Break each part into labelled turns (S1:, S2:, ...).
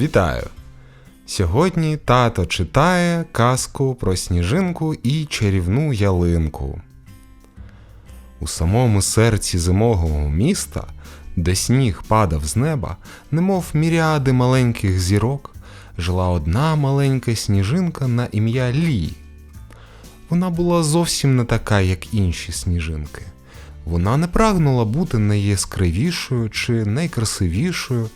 S1: Вітаю! Сьогодні тато читає казку про сніжинку і чарівну ялинку. У самому серці зимового міста, де сніг падав з неба, немов міріади маленьких зірок, жила одна маленька сніжинка на ім'я Лі. Вона була зовсім не така, як інші сніжинки. Вона не прагнула бути найяскравішою чи найкрасивішою,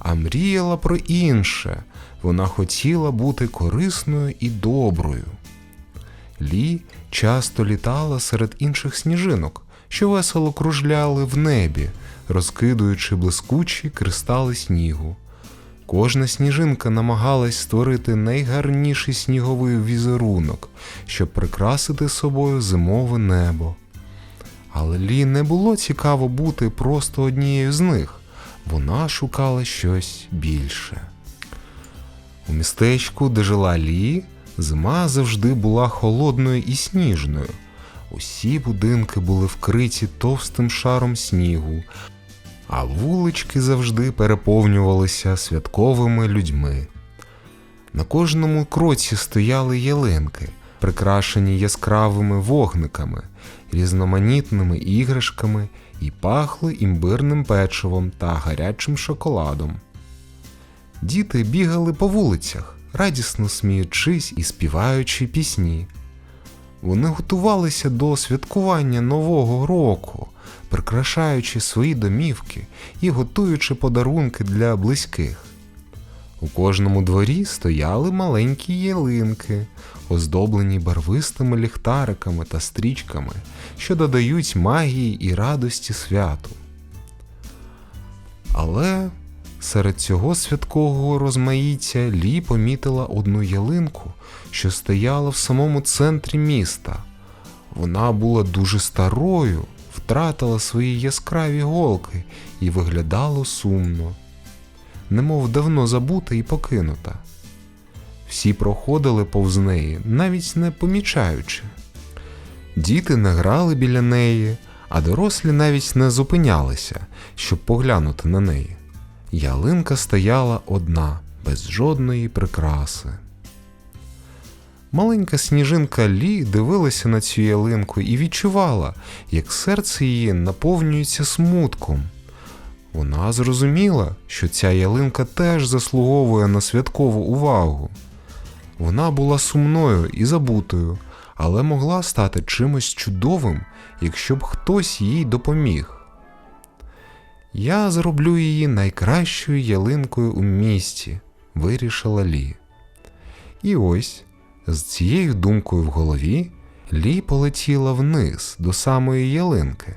S1: а мріяла про інше. Вона хотіла бути корисною і доброю. Лі часто літала серед інших сніжинок, що весело кружляли в небі, розкидуючи блискучі кристали снігу. Кожна сніжинка намагалась створити найгарніший сніговий візерунок, щоб прикрасити собою зимове небо. Але Лі не було цікаво бути просто однією з них. Вона шукала щось більше. У містечку, де жила Лі, зима завжди була холодною і сніжною. Усі будинки були вкриті товстим шаром снігу, а вулички завжди переповнювалися святковими людьми. На кожному кроці стояли ялинки, прикрашені яскравими вогниками, різноманітними іграшками і пахли імбирним печивом та гарячим шоколадом. Діти бігали по вулицях, радісно сміючись і співаючи пісні. Вони готувалися до святкування Нового року, прикрашаючи свої домівки і готуючи подарунки для близьких. У кожному дворі стояли маленькі ялинки, оздоблені барвистими ліхтариками та стрічками, що додають магії і радості святу. Але серед цього святкового розмаїття Лі помітила одну ялинку, що стояла в самому центрі міста. Вона була дуже старою, втратила свої яскраві голки і виглядала сумно, немов давно забута і покинута. Всі проходили повз неї, навіть не помічаючи. Діти не грали біля неї, а дорослі навіть не зупинялися, щоб поглянути на неї. Ялинка стояла одна, без жодної прикраси. Маленька сніжинка Лі дивилася на цю ялинку і відчувала, як серце її наповнюється смутком. Вона зрозуміла, що ця ялинка теж заслуговує на святкову увагу. Вона була сумною і забутою, але могла стати чимось чудовим, якщо б хтось їй допоміг. Я зроблю її найкращою ялинкою у місті, вирішила Лі. І ось з цією думкою в голові Лі полетіла вниз до самої ялинки.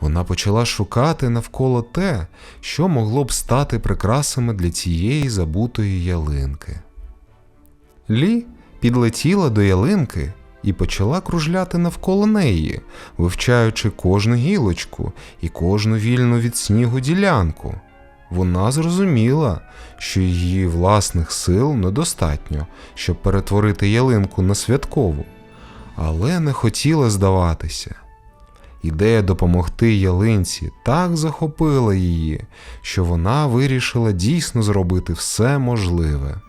S1: Вона почала шукати навколо те, що могло б стати прикрасами для цієї забутої ялинки. Лі підлетіла до ялинки і почала кружляти навколо неї, вивчаючи кожну гілочку і кожну вільну від снігу ділянку. Вона зрозуміла, що її власних сил недостатньо, щоб перетворити ялинку на святкову, але не хотіла здаватися. Ідея допомогти ялинці так захопила її, що вона вирішила дійсно зробити все можливе.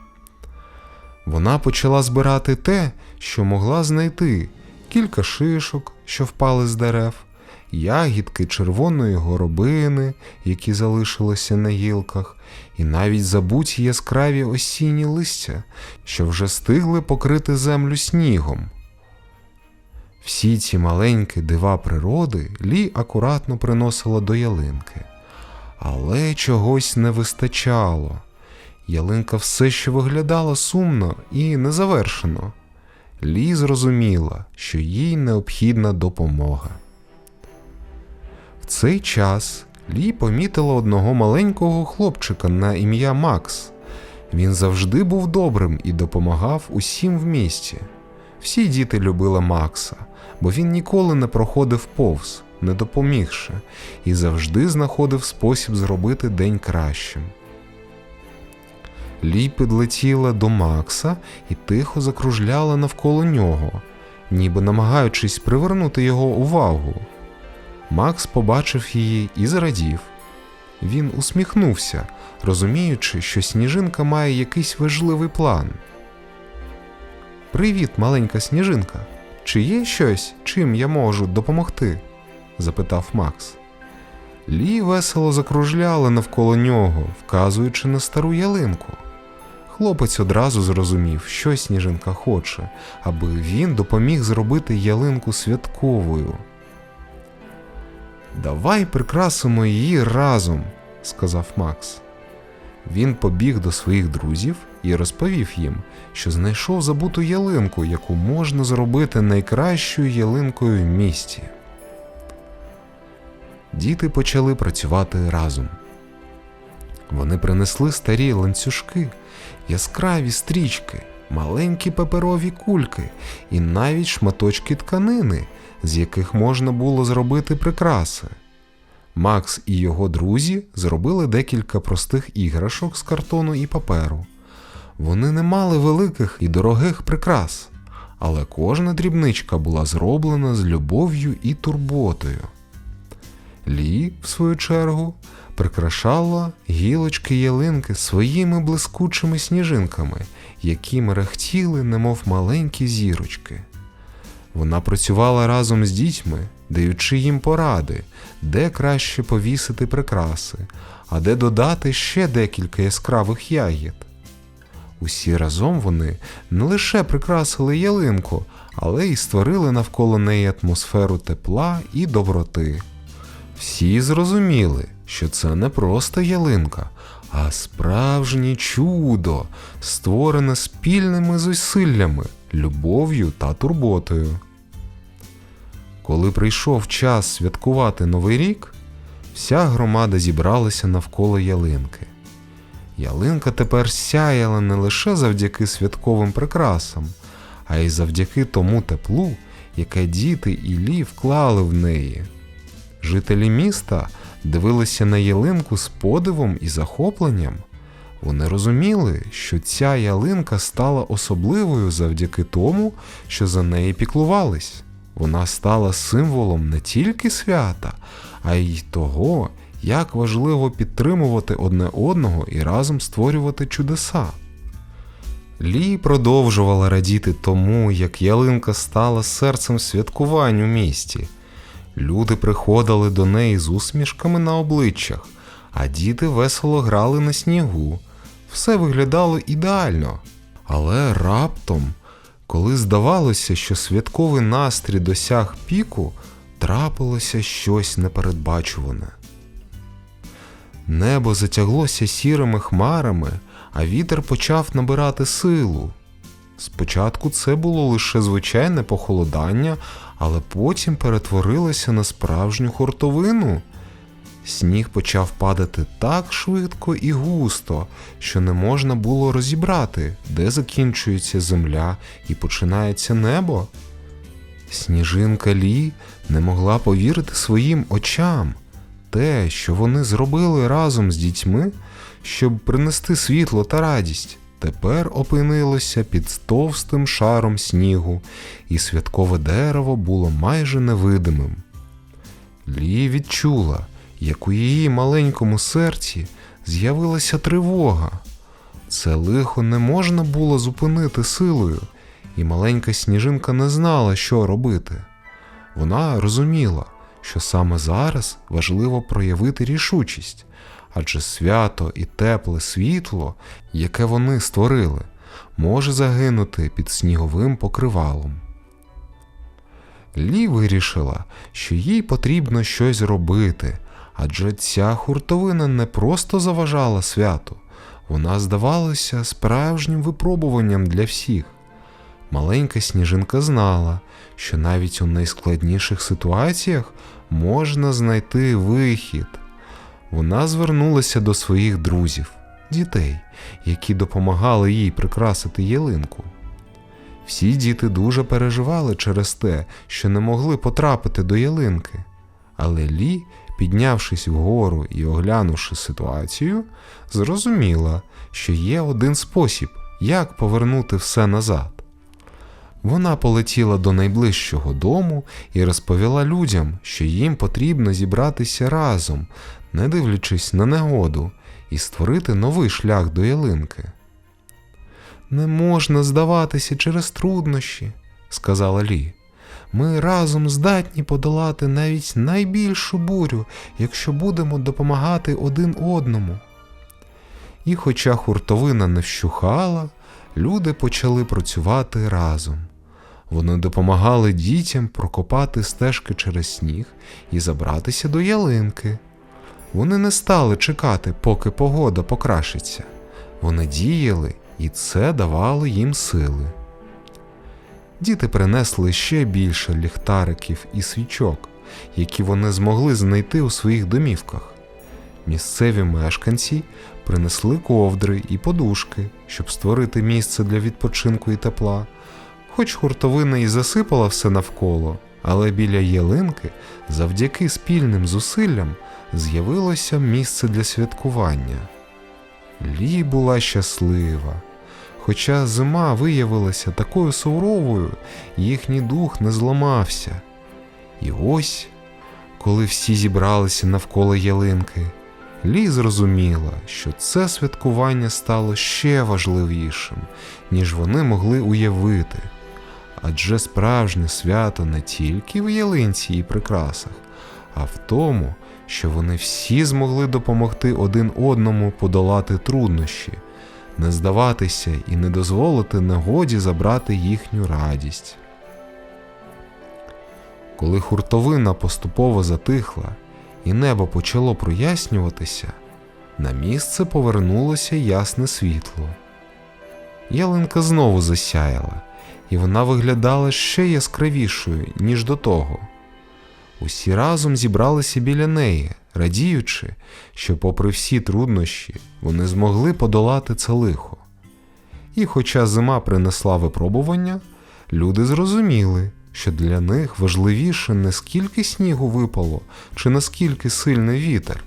S1: Вона почала збирати те, що могла знайти: кілька шишок, що впали з дерев, ягідки червоної горобини, які залишилися на гілках, і навіть забуті яскраві осінні листя, що вже стигли покрити землю снігом. Всі ці маленькі дива природи Лі акуратно приносила до ялинки, але чогось не вистачало. Ялинка все ще виглядала сумно і незавершено. Лі зрозуміла, що їй необхідна допомога. В цей час Лі помітила одного маленького хлопчика на ім'я Макс. Він завжди був добрим і допомагав усім в місті. Всі діти любили Макса, бо він ніколи не проходив повз, не допомігши, і завжди знаходив спосіб зробити день кращим. Лі підлетіла до Макса і тихо закружляла навколо нього, ніби намагаючись привернути його увагу. Макс побачив її і зрадів. Він усміхнувся, розуміючи, що сніжинка має якийсь важливий план. Привіт, маленька сніжинка. Чи є щось, чим я можу допомогти? запитав Макс. Лі весело закружляла навколо нього, вказуючи на стару ялинку. Хлопець одразу зрозумів, що сніжинка хоче, аби він допоміг зробити ялинку святковою. Давай прикрасимо її разом, сказав Макс. Він побіг до своїх друзів і розповів їм, що знайшов забуту ялинку, яку можна зробити найкращою ялинкою в місті. Діти почали працювати разом. Вони принесли старі ланцюжки, яскраві стрічки, маленькі паперові кульки і навіть шматочки тканини, з яких можна було зробити прикраси. Макс і його друзі зробили декілька простих іграшок з картону і паперу. Вони не мали великих і дорогих прикрас, але кожна дрібничка була зроблена з любов'ю і турботою. Лі, в свою чергу, прикрашала гілочки ялинки своїми блискучими сніжинками, які мерехтіли, немов маленькі зірочки. Вона працювала разом з дітьми, даючи їм поради, де краще повісити прикраси, а де додати ще декілька яскравих ягід. Усі разом вони не лише прикрасили ялинку, але й створили навколо неї атмосферу тепла і доброти. Всі зрозуміли, що це не просто ялинка, а справжнє чудо, створене спільними зусиллями, любов'ю та турботою. Коли прийшов час святкувати Новий рік, вся громада зібралася навколо ялинки. Ялинка тепер сяяла не лише завдяки святковим прикрасам, а й завдяки тому теплу, яке діти і Лі вклали в неї. Жителі міста дивилися на ялинку з подивом і захопленням. Вони розуміли, що ця ялинка стала особливою завдяки тому, що за неї піклувались. Вона стала символом не тільки свята, а й того, як важливо підтримувати одне одного і разом створювати чудеса. Лі продовжувала радіти тому, як ялинка стала серцем святкувань у місті. Люди приходили до неї з усмішками на обличчях, а діти весело грали на снігу. Все виглядало ідеально. Але раптом, коли здавалося, що святковий настрій досяг піку, трапилося щось непередбачуване. Небо затяглося сірими хмарами, а вітер почав набирати силу. Спочатку це було лише звичайне похолодання, але потім перетворилося на справжню хуртовину. Сніг почав падати так швидко і густо, що не можна було розібрати, де закінчується земля і починається небо. Сніжинка Лі не могла повірити своїм очам. Те, що вони зробили разом з дітьми, щоб принести світло та радість, тепер опинилося під товстим шаром снігу, і святкове дерево було майже невидимим. Лі відчула, як у її маленькому серці з'явилася тривога. Це лихо не можна було зупинити силою, і маленька сніжинка не знала, що робити. Вона розуміла, що саме зараз важливо проявити рішучість, адже свято і тепле світло, яке вони створили, може загинути під сніговим покривалом. Лі вирішила, що їй потрібно щось робити, адже ця хуртовина не просто заважала святу, вона здавалася справжнім випробуванням для всіх. Маленька сніжинка знала, що навіть у найскладніших ситуаціях можна знайти вихід. Вона звернулася до своїх друзів, дітей, які допомагали їй прикрасити ялинку. Всі діти дуже переживали через те, що не могли потрапити до ялинки. Але Лі, піднявшись вгору і оглянувши ситуацію, зрозуміла, що є один спосіб, як повернути все назад. Вона полетіла до найближчого дому і розповіла людям, що їм потрібно зібратися разом не дивлячись на негоду, і створити новий шлях до ялинки. Не можна здаватися через труднощі, сказала Лі. Ми разом здатні подолати навіть найбільшу бурю, якщо будемо допомагати один одному. І хоча хуртовина не вщухала, люди почали працювати разом. Вони допомагали дітям прокопати стежки через сніг і забратися до ялинки. Вони не стали чекати, поки погода покращиться. Вони діяли, і це давало їм сили. Діти принесли ще більше ліхтариків і свічок, які вони змогли знайти у своїх домівках. Місцеві мешканці принесли ковдри і подушки, щоб створити місце для відпочинку і тепла. Хоч хуртовина і засипала все навколо, але біля ялинки, завдяки спільним зусиллям, з'явилося місце для святкування. Лі була щаслива. Хоча зима виявилася такою суровою, їхній дух не зламався. І ось, коли всі зібралися навколо ялинки, Лі зрозуміла, що це святкування стало ще важливішим, ніж вони могли уявити. Адже справжнє свято не тільки в ялинці і прикрасах, а в тому, що вони всі змогли допомогти один одному подолати труднощі, не здаватися і не дозволити негоді забрати їхню радість. Коли хуртовина поступово затихла і небо почало прояснюватися, на місце повернулося ясне світло. Ялинка знову засяяла, і вона виглядала ще яскравішою, ніж до того. Усі разом зібралися біля неї, радіючи, що, попри всі труднощі, вони змогли подолати це лихо. І хоча зима принесла випробування, люди зрозуміли, що для них важливіше не скільки снігу випало, чи наскільки сильний вітер.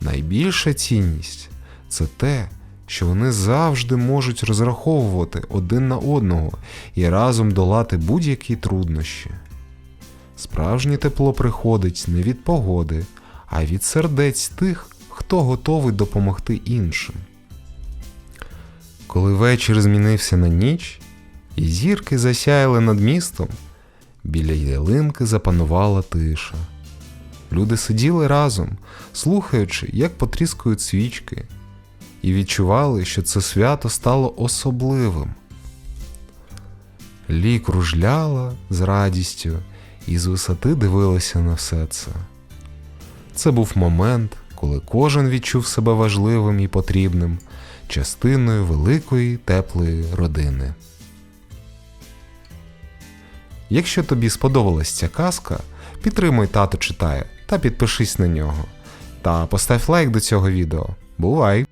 S1: Найбільша цінність це те, що вони завжди можуть розраховувати один на одного і разом долати будь-які труднощі. Справжнє тепло приходить не від погоди, а від сердець тих, хто готовий допомогти іншим. Коли вечір змінився на ніч, і зірки засяяли над містом, біля ялинки запанувала тиша. Люди сиділи разом, слухаючи, як потріскують свічки, і відчували, що це свято стало особливим. Лі кружляла з радістю і з висоти дивилася на все це. Це був момент, коли кожен відчув себе важливим і потрібним, частиною великої теплої родини. Якщо тобі сподобалась ця казка, підтримуй тато читає та підпишись на нього. Та постав лайк до цього відео. Бувай!